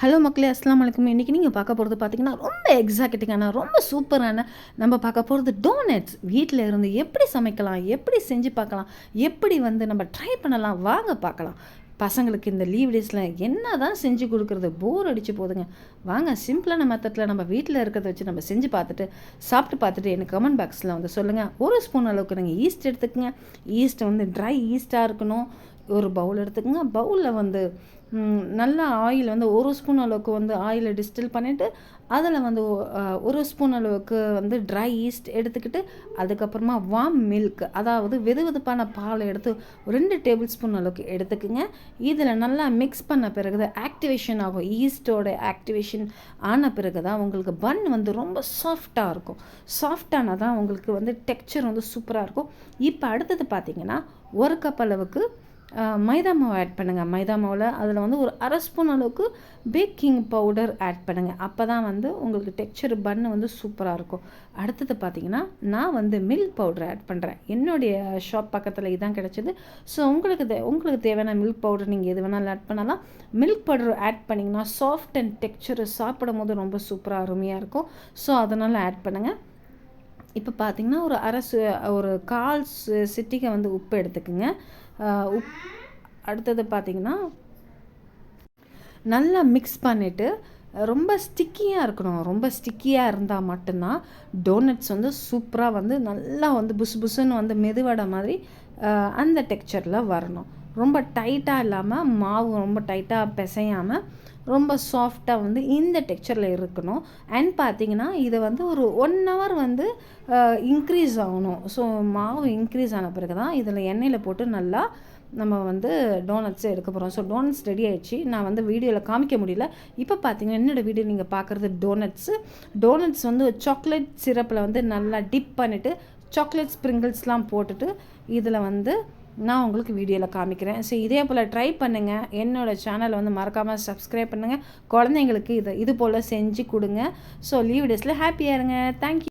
Hello மக்களே அஸ்லாம் வலைக்கம் இன்றைக்கி நீங்கள் பார்க்க போகிறது பார்த்தீங்கன்னா ரொம்ப எக்ஸாக்டிங்கான ரொம்ப சூப்பரான நம்ம பார்க்க போகிறது டோனட்ஸ் வீட்டில் இருந்து எப்படி சமைக்கலாம் எப்படி செஞ்சு பார்க்கலாம் எப்படி வந்து நம்ம ட்ரை பண்ணலாம் வாங்க பார்க்கலாம். பசங்களுக்கு இந்த லீவ் டேஸில் என்ன தான் செஞ்சு கொடுக்குறது போர் அடித்து போதுங்க. வாங்க சிம்பிளான மெத்தடில் நம்ம வீட்டில் இருக்கிறத வச்சு நம்ம செஞ்சு பார்த்துட்டு சாப்பிட்டு பார்த்துட்டு எனக்கு கமெண்ட் பாக்ஸில் வந்து சொல்லுங்கள் ஒரு ஸ்பூன் அளவுக்கு நீங்கள் ஈஸ்ட் எடுத்துக்கோங்க. ஈஸ்ட் வந்து ட்ரை ஈஸ்ட்டாக இருக்கணும். ஒரு பவுல் எடுத்துக்கோங்க. பவுலில் வந்து நல்லா ஆயில் வந்து ஒரு ஸ்பூன் அளவுக்கு வந்து ஆயிலை டிஸ்டில் பண்ணிவிட்டு அதில் வந்து ஒரு ஸ்பூன் அளவுக்கு வந்து ட்ரை ஈஸ்ட் எடுத்துக்கிட்டு அதுக்கப்புறமா வாம் மில்க் அதாவது வெது வெதுப்பான பாலை எடுத்து ரெண்டு டேபிள் ஸ்பூன் அளவுக்கு எடுத்துக்கோங்க. இதில் நல்லா மிக்ஸ் பண்ண பிறகு ஆக்டிவேஷன் ஆகும். ஈஸ்டோட ஆக்டிவேஷன் ஆன பிறகு தான் உங்களுக்கு பன் வந்து ரொம்ப சாஃப்டாக இருக்கும். சாஃப்டானால் தான் உங்களுக்கு வந்து டெக்ஸ்சர் வந்து சூப்பராக இருக்கும். இப்போ அடுத்தது பார்த்திங்கன்னா ஒரு கப் அளவுக்கு மைதா மாவு ஆட் பண்ணுங்கள் மைதா மாவில் அதில் வந்து ஒரு அரை ஸ்பூன் அளவுக்கு பேக்கிங் பவுடர் ஆட் பண்ணுங்கள் அப்போ தான் வந்து உங்களுக்கு டெக்ஸ்சர் பன்னு வந்து சூப்பராக இருக்கும். அடுத்தது பார்த்திங்கன்னா நான் வந்து மில்க் பவுடர் ஆட் பண்ணுறேன் என்னுடைய ஷாப் பக்கத்தில் இதான் கிடச்சிது. ஸோ உங்களுக்கு தே உங்களுக்கு தேவையான மில்க் பவுடர் நீங்கள் எது வேணாலும் ஆட் பண்ணலாம். மில்க் பவுடர் ஆட் பண்ணிங்கன்னா சாஃப்ட் அண்ட் டெக்ஸ்சர் சாப்பிடும் போது ரொம்ப சூப்பராக அருமையாக இருக்கும். ஸோ அதனால் ஆட் பண்ணுங்கள் இப்போ பார்த்திங்கன்னா ஒரு அரசு ஒரு கால் சிட்டிகை வந்து உப்பு எடுத்துக்கோங்க. உப் அடுத்தது பார்த்திங்கன்னா நல்லா மிக்ஸ் பண்ணிவிட்டு ரொம்ப ஸ்டிக்கியாக இருக்கணும். ரொம்ப ஸ்டிக்கியாக இருந்தால் மட்டும்தான் டோனட்ஸ் வந்து சூப்பராக வந்து நல்லா வந்து புசு புசுன்னு வந்து மெதுவடை மாதிரி அந்த டெக்ஸ்சரில் வரணும். ரொம்ப டைட்டாக இல்லாமல் மாவு ரொம்ப டைட்டாக பிசையாமல் ரொம்ப சாஃப்டாக வந்து இந்த டெக்ஸ்சரில் இருக்கணும். அண்ட் பார்த்தீங்கன்னா இதை வந்து ஒரு ஒன் ஹவர் வந்து இன்க்ரீஸ் ஆகணும். ஸோ மாவு இன்க்ரீஸ் ஆன பிறகு தான் இதில் எண்ணெயில் போட்டு நல்லா நம்ம வந்து டோனட்ஸே எடுக்க போகிறோம் ஸோ டோனட்ஸ் ரெடி ஆகிடுச்சு நான் வந்து வீடியோவில் காமிக்க முடியல. இப்போ பார்த்தீங்கன்னா என்னோடய வீடியோ நீங்கள் பார்க்குறது டோனட்ஸு டோனட்ஸ் வந்து சாக்லேட் சிரப்பில் வந்து நல்லா டிப் பண்ணிவிட்டு சாக்லேட் ஸ்ப்ரிங்கிள்ஸ்லாம் போட்டுட்டு இதில் வந்து நான் உங்களுக்கு வீடியோவில் காமிக்கிறேன். ஸோ இதே போல் ட்ரை பண்ணுங்கள் என்னோடய சேனலை வந்து மறக்காமல் சப்ஸ்கிரைப் பண்ணுங்கள் குழந்தைங்களுக்கு இதை இது போல் செஞ்சு கொடுங்க. ஸோ லீவ் டேஸில் ஹாப்பியாக இருங்க தேங்க்யூ